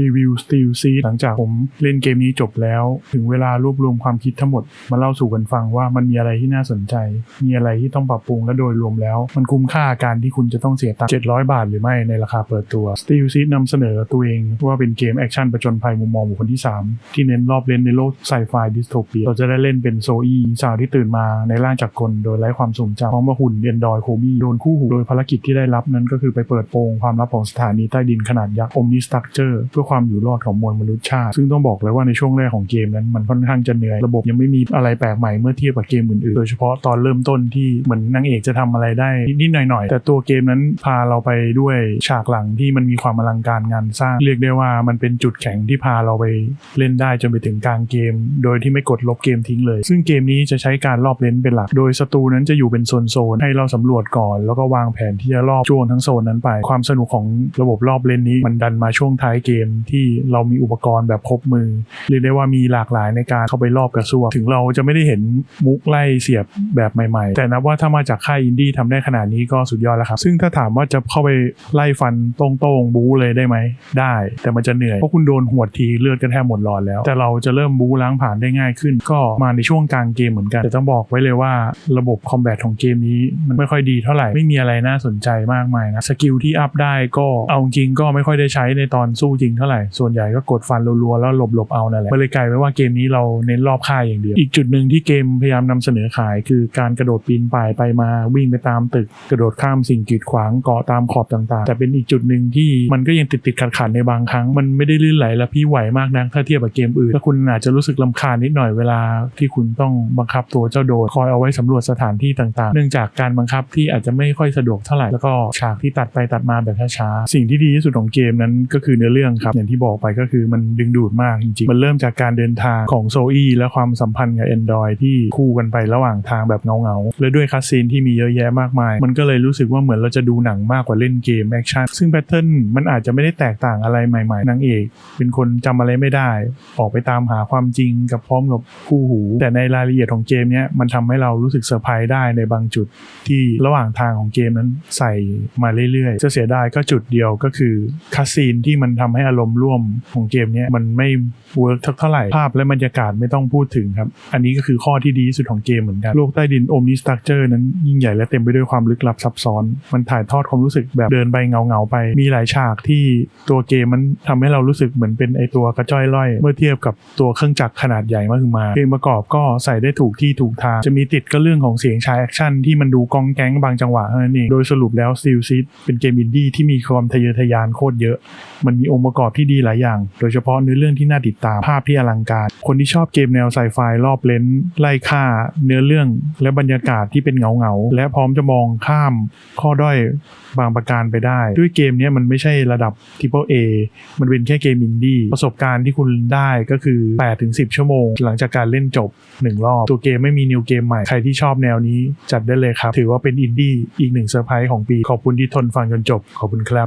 รีวิว Steel Seed หลังจากผมเล่นเกมนี้จบแล้ว ถึงเวลารวบรวมความคิดทั้งหมด มาเล่าสู่กันฟังว่ามันมีอะไรที่น่าสนใจ มีอะไรที่ต้องปรับปรุงและโดยรวมแล้ว มันคุ้มค่าการที่คุณจะต้องเสียตังค์700 บาทหรือไม่ในราคาเปิดตัว Steel Seed นำเสนอตัวเองว่าเป็นเกมแอคชั่นประจนภัยมุมมองบุคคลที่ 3 ที่เน้นรอบเล่นในโลกไซไฟดิสโทเปียเราจะได้เล่นเป็นโซอีสาวที่ตื่นมาในร่างจากกลโดยไร้ความทรงจำพร้อมกับหุ่นเดียนดอยโคบี้โดนคู่หูโดยภารกิจที่ได้รับนั้นก็คือไปเปิดโปงความลับของสถานีใต้ดินขนาดยักษ์ Omni Structure เพื่อความอยู่รอดของมวลมนุษยชาติ ซึ่งต้องบอกเลยว่าในช่วงแรกของเกมนั้นมันค่อนข้างจะเหนื่อย ระบบยังไม่มีอะไรแปลกใหม่เมื่อเทียบกับเกมอื่นๆ โดยเฉพาะตอนเริ่มต้นที่เหมือนนางเอกจะทำอะไรได้นิดๆหน่อยๆ แต่ตัวเกมนั้นพาเราไปด้วยฉากหลังที่มันมีความอลังการงานสร้าง เรียกได้ว่ามันเป็นจุดแข็งที่พาเราไปเล่นได้จนไปถึงกลางเกม โดยที่ไม่กดลบเกมทิ้งเลย ซึ่งเกมนี้จะใช้การรอบเลนเป็นหลัก โดยศัตรูนั้นจะอยู่เป็นโซนๆให้เราสำรวจก่อน แล้วก็วางแผนที่จะรอบจ้วงทั้งโซนนั้นไป ความสนุกของระบบรอบเลนนี้มันดันมาช่วงท้ายเกมที่เรามีอุปกรณ์แบบครบมือ เรียกได้ว่ามีหลากหลายในการเข้าไปรอบกระซวกถึงเราจะไม่ได้เห็นมุกไล่เสียบแบบใหม่ ๆ แต่นับว่าถ้ามาจากค่ายอินดี้ทำได้ขนาดนี้ก็สุดยอดแล้วครับ ซึ่งถ้าถามว่าจะเข้าไปไล่ฟันตรงๆบู๊เลยได้ไหมได้ แต่มันจะเหนื่อยเพราะคุณโดนหวดทีเลือดกันแทบหมดหลอดแล้ว แต่เราจะเริ่มบู๊ล้างผ่านได้ง่ายขึ้น ก็มาในช่วงกลางเกมเหมือนกันแต่ต้องบอกไว้เลยว่าระบบคอมแบทของเกมนี้มันไม่ค่อยดีเท่าไหร่ไม่มีอะไรน่าสนใจมากมายนะสกิลที่อัพได้ก็เอาจริงก็ไม่ค่อยได้ใช้ในตอนสู้จริงเท่าไหร่ ส่วนใหญ่ก็กดฟันรัวๆแล้วหลบๆเอานั่นแหละมันเลยกลายเป็นว่าเกมนี้เราเน้นรอบค่ายอย่างเดียว อีกจุดหนึ่งที่เกมพยายามนำเสนอขาย คือการกระโดดปีนป่ายไปมาวิ่งไปตามตึก กระโดดข้ามสิ่งกีดขวางเกาะตามขอบต่างๆ แต่เป็นอีกจุดหนึ่งที่มันก็ยังติดติดขัดขัดๆในบางครั้งมันไม่ได้ลื่นไหลและพี่ไหวมากนักถ้าเทียบกับเกมอื่นแล้วคุณอาจจะรู้สึกลำคาญนิดหน่อยเวลาที่คุณต้องบังคับตัวเจ้าโดดคอยเอาไว้สำรวจสถานที่ต่างๆ เนื่องจากการบังคับที่อาจจะไม่ค่อยสะดวกเท่าไหร่แล้วก็ฉากที่ตัดไปตัดมาแบบช้าๆสิ่งที่ดีที่สุดของเกมนั้นก็คือเนื้อเรื่องครับอย่างที่บอกไปก็คือมันดึงดูดมากจริงๆ มันเริ่มจากการเดินทางของโซอี้และความสัมพันธ์กับ Android ที่คู่กันไประหว่างทางแบบเงาๆ และด้วยคัสซีนที่มีเยอะแยะมากมาย มันก็เลยรู้สึกว่าเหมือนเราจะดูหนังมากกว่าเล่นเกมแอคชั่นซึ่งแพทเทิร์นมันอาจจะไม่ได้แตกต่างอะไรใหม่ๆนางเอก เป็นคนจำอะไรไม่ได้ ออกไปตามหาความจริงกับพร้อมกับคู่หู แต่ในรายละเอียดของเกมเนี้ยมันทำให้เรารู้สึกเซอร์ไพรส์ได้ในบางจุดที่ระหว่างทางของเกมนั้นใส่มาเรื่อยๆจะเสียดายก็จุดเดียวก็คือคัสซีนที่มันทำให้อารมณ์ร่วมของเกมนี้มันไม่เวิร์กเท่าไหร่ภาพและบรรยากาศไม่ต้องพูดถึงครับ อันนี้ก็คือข้อที่ดีที่สุดของเกมเหมือนกันโลกใต้ดินโอมนิสตักเจอร์นั้นยิ่งใหญ่และเต็มไปด้วยความลึกลับซับซ้อน มันถ่ายทอดความรู้สึกแบบเดินไปเงาเงาๆไป มีหลายฉากที่ตัวเกมมันทำให้เรารู้สึกเหมือนเป็นไอตัวกระจ้อยล่อย เมื่อเทียบกับตัวเครื่องจักรขนาดใหญ่มากมาเพลงประกอบก็ใส่ได้ถูกที่ถูกทางจะมีติดก็เรื่องของเสียงชายแอคชั่นที่มันดูกองแก๊งบางจังหวะเท่านั้นเองโดยสรุปแล้ว Steel Seed เป็นเกมอินดี้ที่มีความทะเยอทะยานโคตรเยอะ มันมีองค์ประกอบที่ดีหลายอย่าง โดยเฉพาะเนื้อเรื่องที่น่าติดตามภาพที่อลังการ คนที่ชอบเกมแนวไซไฟรอบเลนส์ไล่ฆ่า เนื้อเรื่องและบรรยากาศที่เป็นเงาเงาและพร้อมจะมองข้ามข้อด้อยบางประการไปได้ ด้วยเกมนี้มันไม่ใช่ระดับ Triple A มันเป็นแค่เกมอินดี้ประสบการณ์ที่คุณได้ก็คือ 8-10 ชั่วโมง หลังจากการเล่นจบ 1 รอบ ตัวเกมไม่มีนิวเกมใหม่ ใครที่ชอบแนวนี้จัดได้เลยครับ ถือว่าเป็นอินดี้อีกหนึ่งเซอร์ไพรส์ของปี ขอบคุณที่ทนฟังจนจบ ขอบคุณครับ